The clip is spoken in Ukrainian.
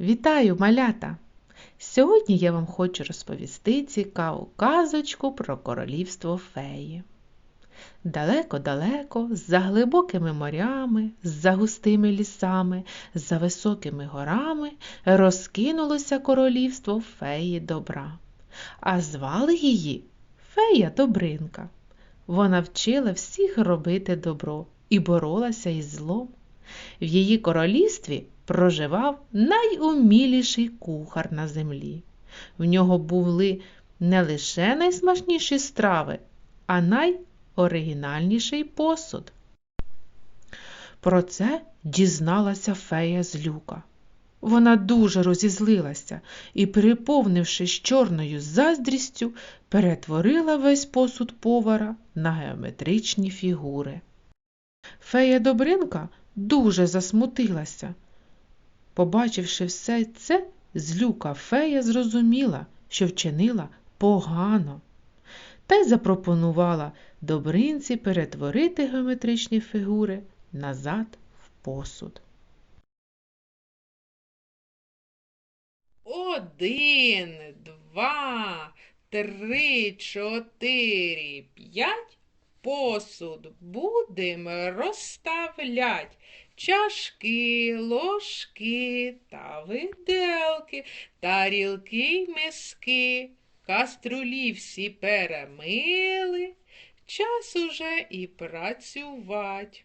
Вітаю, малята! Сьогодні я вам хочу розповісти цікаву казочку про королівство феї. Далеко-далеко, за глибокими морями, за густими лісами, за високими горами розкинулося королівство феї добра, а звали її Фея Добринка. Вона вчила всіх робити добро і боролася із злом. В її королівстві проживав найуміліший кухар на землі. В нього були не лише найсмачніші страви, а найоригінальніший посуд. Про це дізналася фея злюка. Вона дуже розізлилася і, переповнившись чорною заздрістю, перетворила весь посуд повара на геометричні фігури. Фея Добринка дуже засмутилася. Побачивши все це, злюка фея зрозуміла, що вчинила погано, та й запропонувала добринці перетворити геометричні фігури назад в посуд. Один, два, три, чотири, п'ять. Посуд будем розставлять. Чашки, ложки та виделки, тарілки й миски, каструлі всі перемили. Час уже і працювать.